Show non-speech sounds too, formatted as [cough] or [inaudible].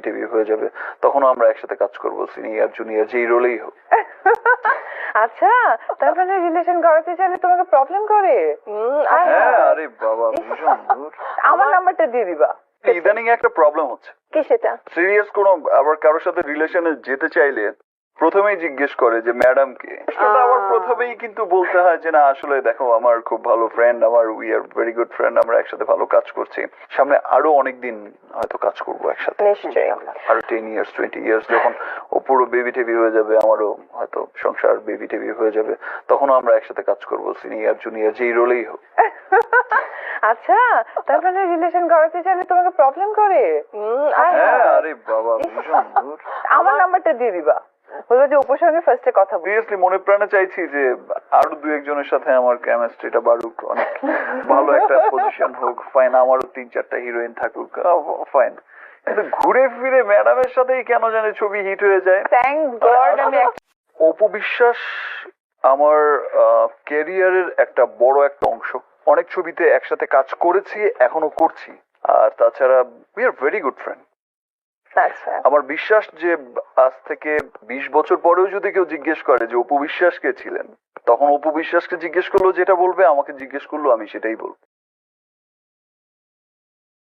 টেবি হয়ে যাবে তখনও আমরা একসাথে কাজ করব সিনিয়র জুনিয়র যেই রোলেই হোক। [laughs] আচ্ছা তার মানে রিলেশন করাতে চাইলে তোমাকে প্রবলেম করে? আচ্ছা। হ্যাঁ আরে বাবা আমার নাম্বারটা দিয়ে দিবা। ইদানিং একটা প্রবলেম হচ্ছে। কি সেটা? সিরিয়াস কোনো আবার কারোর সাথে রিলেশনে যেতে চাইলে প্রথমেই জিজ্ঞেস করে যে ম্যাডাম কে সেটা আবার প্রথমেই কিন্তু বলতে হয় যে না আসলে দেখো আমার খুব ভালো ফ্রেন্ড আমার we are very good friend আমরা একসাথে ভালো কাজ করছি। সামনে আরও অনেক দিন হয়তো কাজ করব একসাথে। আরও টেন ইয়ার্স টোয়েন্টি ইয়ার্স যখন ও পুরো বেবি টেবি হয়ে যাবে আমারও হয়তো সংসার বেবি টেবি হয়ে যাবে তখনও আমরা একসাথে কাজ করব সিনিয়র জুনিয়র যেই রোলেই হোক। [laughs] আচ্ছা তার মানে রিলেশন করাতে চাইলে তোমাকে প্রবলেম করে। হ্যাঁ আরে বাবা আমার নাম্বারটা দিয়ে দিবা। বলব যে উপর সঙ্গে ফার্স্টে কথা বলি সিরিয়াসলি মনে প্রাণে চাইছি যে আরও দু একজনের সাথে আমার কেমিস্ট্রিটা বাড়ুক অনেক ভালো একটা পজিশন হোক। ফাইন আমারও তিন চারটা হিরোইন থাকুক। ফাইন কিন্তু ঘুরে ফিরে ম্যাডামের সাথেই কেন জানে ছবি হিট হয়ে যায়। থ্যাংক গড আমি অপু বিশ্বাস আমার ক্যারিয়ারের একটা বড় একটা অংশ। অনেক ছবিতে একসাথে কাজ করেছি এখনও করছি। আর তাছাড়া we are very good friend আমার বিশ্বাস যে আজ থেকে বিশ বছর পরেও যদি কেউ জিজ্ঞেস করে যে অপু বিশ্বাস কে ছিলেন, তখন অপু বিশ্বাসকে জিজ্ঞেস করল, যেটা বলবে, আমাকে জিজ্ঞেস করল, আমি সেটাই বলব।